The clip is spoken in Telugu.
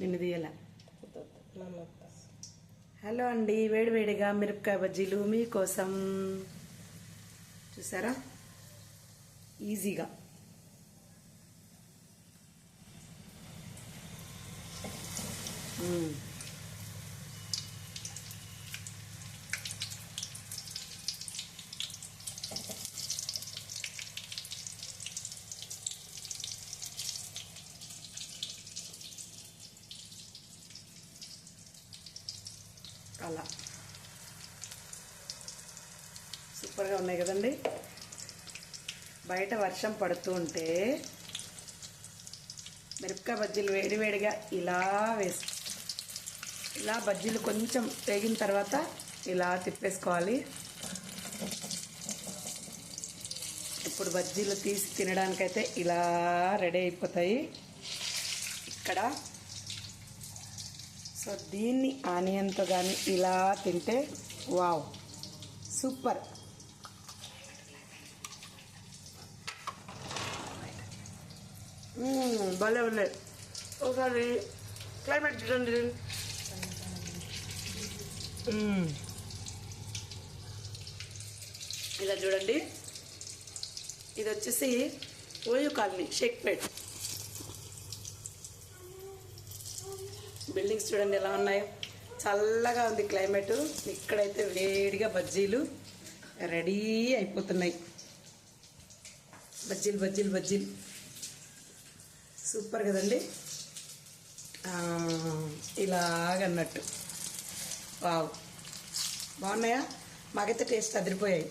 నిన్ను తీయాల? హలో అండి వేడివేడిగా మిరపకాయ బజ్జీలు మీకోసం. చూసారా? ఈజీగా. మ్మ్. అలా. సూపర్గా ఉన్నాయి కదండి. బయట వర్షం పడుతూ ఉంటే మిరపకాయ బజ్జీలు వేడివేడిగా ఇలా వేసి ఇలా బజ్జీలు కొంచెం వేగిన తర్వాత ఇలా తిప్పేసుకోవాలి. ఇప్పుడు బజ్జీలు తీసి తినడానికైతే ఇలా రెడీ అయిపోతాయి. ఇక్కడ సో దీన్ని ఆనియన్తో కానీ ఇలా తింటే వావ్. సూపర్. భలే భలే ఉన్నాయి. ఒకసారి క్లైమేట్ చూడండి. ఇలా చూడండి. ఇది వచ్చేసి ఓయూ కాలనీ షేక్పేట్ బిల్డింగ్స్ చూడండి ఎలా ఉన్నాయో. చల్లగా ఉంది క్లైమేట్. ఇక్కడైతే వేడిగా బజ్జీలు రెడీ అయిపోతున్నాయి. బజ్జీలు బజ్జీలు బజ్జీలు. సూపర్ కదండి. ఇలాగన్నట్టు. వావ్. బాగున్నాయా? మాకైతే టేస్ట్ అదిరిపోయాయి.